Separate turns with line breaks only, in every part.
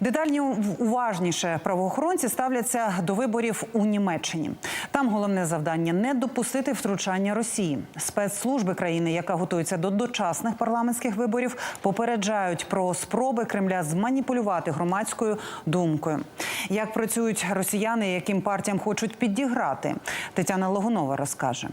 Дедальні уважніше правоохоронці ставляться до виборів у Німеччині. Там головне завдання не допустити втручання Росії. Спецслужби країни, яка готується до дочасних парламентських виборів, попереджають про спроби Кремля зманіпулювати громадською думкою. Як працюють росіяни, яким партіям хочуть підіграти, Тетяна Логунова розкаже.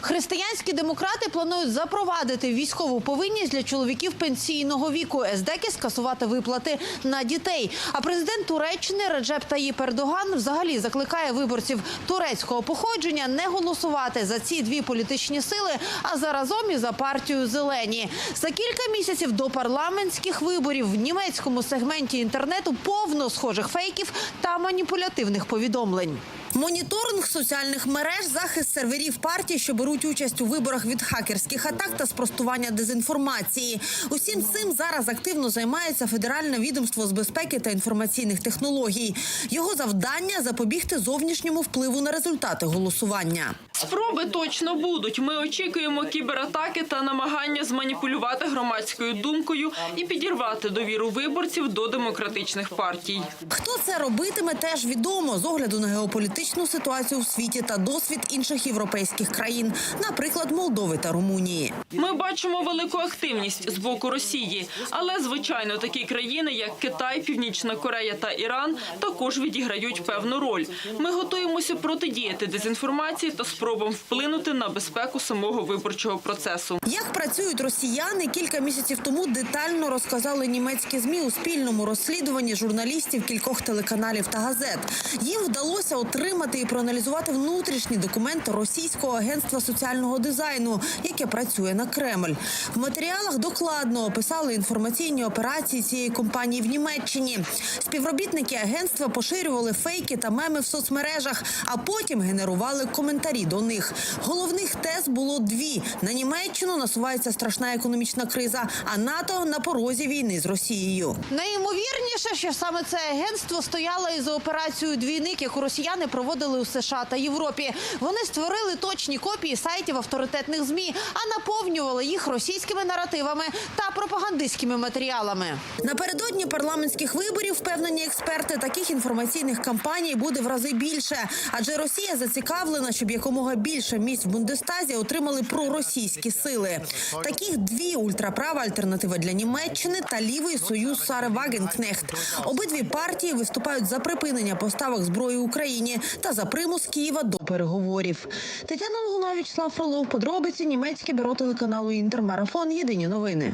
Християнські демократи планують запровадити військову повинність для чоловіків пенсійного віку. СДЕКи скасувати виплати на дітей. А президент Туреччини Реджеп Таїп Ердоган взагалі закликає виборців турецького походження не голосувати за ці дві політичні сили, а заразом і за партію зелені. За кілька місяців до парламентських виборів в німецькому сегменті інтернету повно схожих фейків та маніпулятивних повідомлень. Моніторинг соціальних мереж, захист серверів партій, що беруть участь у виборах від хакерських атак та спростування дезінформації. Усім цим зараз активно займається Федеральне відомство з безпеки та інформаційних технологій. Його завдання запобігти зовнішньому впливу на результати голосування.
Спроби точно будуть. Ми очікуємо кібератаки та намагання зманіпулювати громадською думкою і підірвати довіру виборців до демократичних партій.
Хто це робитиме, теж відомо з огляду на геополітичну ситуацію в світі та досвід інших європейських країн, наприклад, Молдови та Румунії.
Ми бачимо велику активність з боку Росії, але звичайно такі країни, як Китай, Північна Корея та Іран, також відіграють певну роль. Ми готуємося протидіяти дезінформації та спробам вплинути на безпеку самого виборчого процесу.
Як працюють росіяни, кілька місяців тому детально розказали німецькі змі у спільному розслідуванні журналістів кількох телеканалів та газет. Їм вдалося отримати і проаналізувати внутрішні документи російського агентства соціального дизайну, яке працює на Кремль. В матеріалах докладно описали інформаційні операції цієї компанії в Німеччині. Співробітники агентства поширювали фейки та меми в соцмережах, а потім генерували коментарі до них. Головних тез було дві: на Німеччину насувається страшна економічна криза, а НАТО на порозі війни з Росією. Найімовірніше, що саме це агентство стояло і за операцією двійник, яку росіяни проводили у США та Європі. Вони створили точні копії сайтів авторитетних змі, а наповнювали їх російськими наративами та пропагандистськими матеріалами. Напередодні парламентських виборів, впевнені експерти, таких інформаційних кампаній буде в рази більше, адже Росія зацікавлена, щоб якомога більше місць в Бундестазі отримали проросійські сили. Таких дві ультраправа альтернатива для Німеччини та лівий союз Сари Вагенкнехт. Обидві партії виступають за припинення поставок зброї Україні та за примус Києва до переговорів. Тетяна Лугуна, Вячеслав Фролов, подробиці німецьке бюро телеканалу Інтермарафон. Єдині новини.